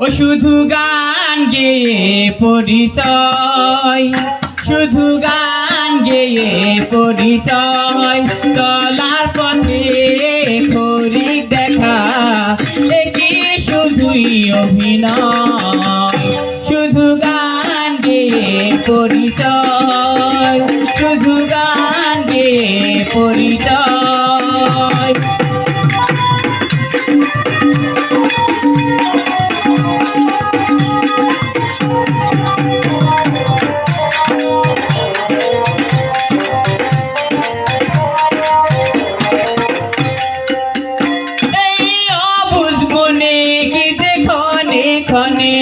ও শুধু গান গেয়ে পরিচয় শুধু গান গেয়ে পরিচয় চলার ক্ষণে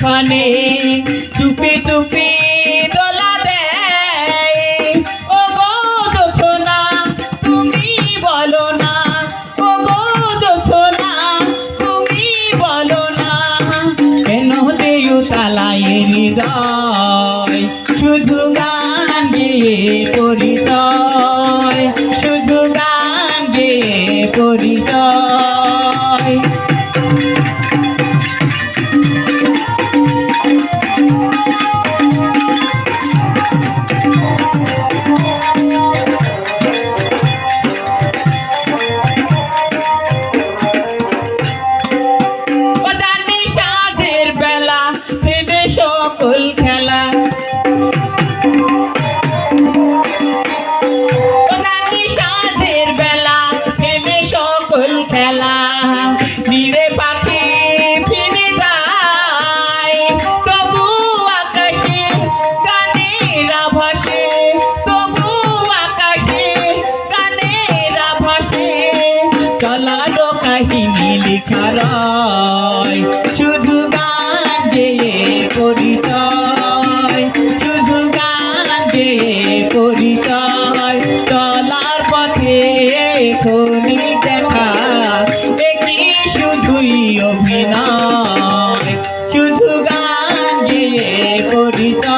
ক্ষণে চুপি চুপি দোলা দেয়। ও গো না তুমি বলো না। ও গো না তুমি বলো না। কেন দেউ তালায় হৃদয় শুধু গান গেয়ে পরিচয় শুধু গান গেয়ে পরিচয় খেলা নীরে পাখি ফিরে যায়। তবু আকাশে গানের আভাসে, তবু আকাশে গানের আভাসে চলারো কাহিনী লেখা রয়। শুধু গান গেয়ে পরিচয়, শুধু গান গেয়ে পরিচয়।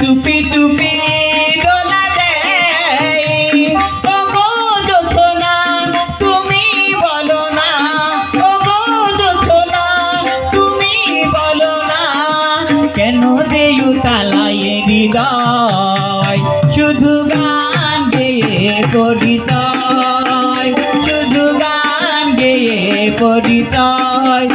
চুপি চুপি দোলা দেয়। ও গো না তুমি বলো না। ও গো তুমি বলো না। কেন দেউ তালায় হৃদয়? শুধু গান গেয়ে পরিচয় শুধু গান গেয়ে পরিচয়